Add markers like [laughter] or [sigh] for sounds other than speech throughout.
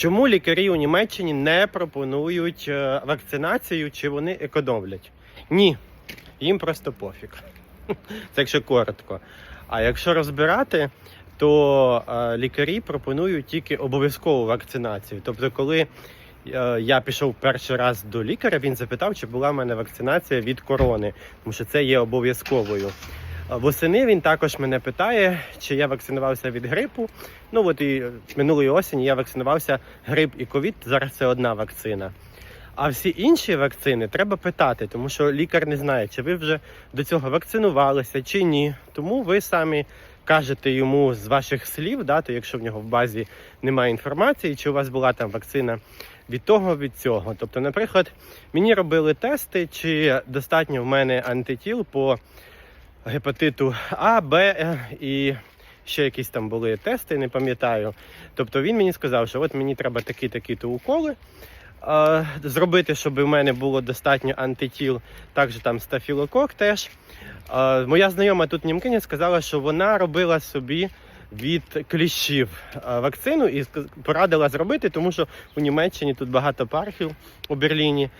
Чому лікарі у Німеччині не пропонують е, вакцинацію, чи вони економлять? Ні, їм просто пофіг. [laughs] Це якщо коротко. А якщо розбирати, то е, лікарі пропонують тільки обов'язкову вакцинацію. Тобто, коли е, я пішов перший раз до лікаря, він запитав, чи була в мене вакцинація від корони, тому що це є обов'язковою. Восени він також мене питає, чи я вакцинувався від грипу. Ну от і минулої осені я вакцинувався грип і ковід. Зараз це одна вакцина. А всі інші вакцини треба питати, тому що лікар не знає, чи ви вже до цього вакцинувалися чи ні. Тому ви самі кажете йому з ваших слів, да, то якщо в нього в базі немає інформації, чи у вас була там вакцина від того, від цього. Тобто, наприклад, мені робили тести, чи достатньо в мене антитіл по гепатиту А, Б е, і ще якісь там були тести, не пам'ятаю. Тобто він мені сказав, що от мені треба такі-такі-то уколи. Зробити, щоб у мене було достатньо антитіл, також там стафілокок теж. Моя знайома тут німкиня сказала, що вона робила собі від кліщів вакцину і порадила зробити, тому що у Німеччині тут багато парків у Берліні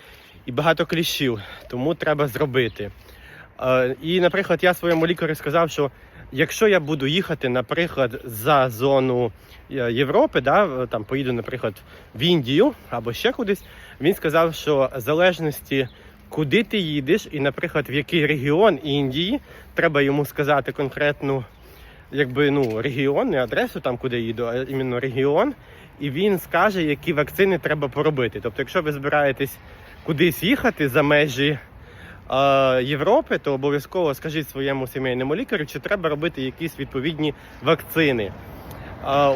і багато кліщів, тому треба зробити. І, наприклад, я своєму лікарю сказав, що якщо я буду їхати, наприклад, за зону е, Європи, да, там поїду, наприклад, в Індію або ще кудись, він сказав, що в залежності, куди ти їдеш, і, наприклад, в який регіон Індії, треба йому сказати конкретну якби, ну, регіон, не адресу там, куди їду, а іменно регіон, і він скаже, які вакцини треба поробити. Тобто, якщо ви збираєтесь кудись їхати за межі Європи, то обов'язково скажіть своєму сімейному лікарю, чи треба робити якісь відповідні вакцини.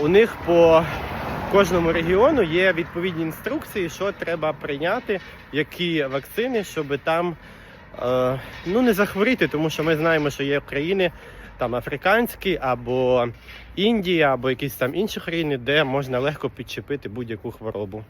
У них по кожному регіону є відповідні інструкції, що треба прийняти, які вакцини, щоб там ну, не захворіти, тому що ми знаємо, що є країни там африканські або Індія, або якісь там інші країни, де можна легко підчепити будь-яку хворобу.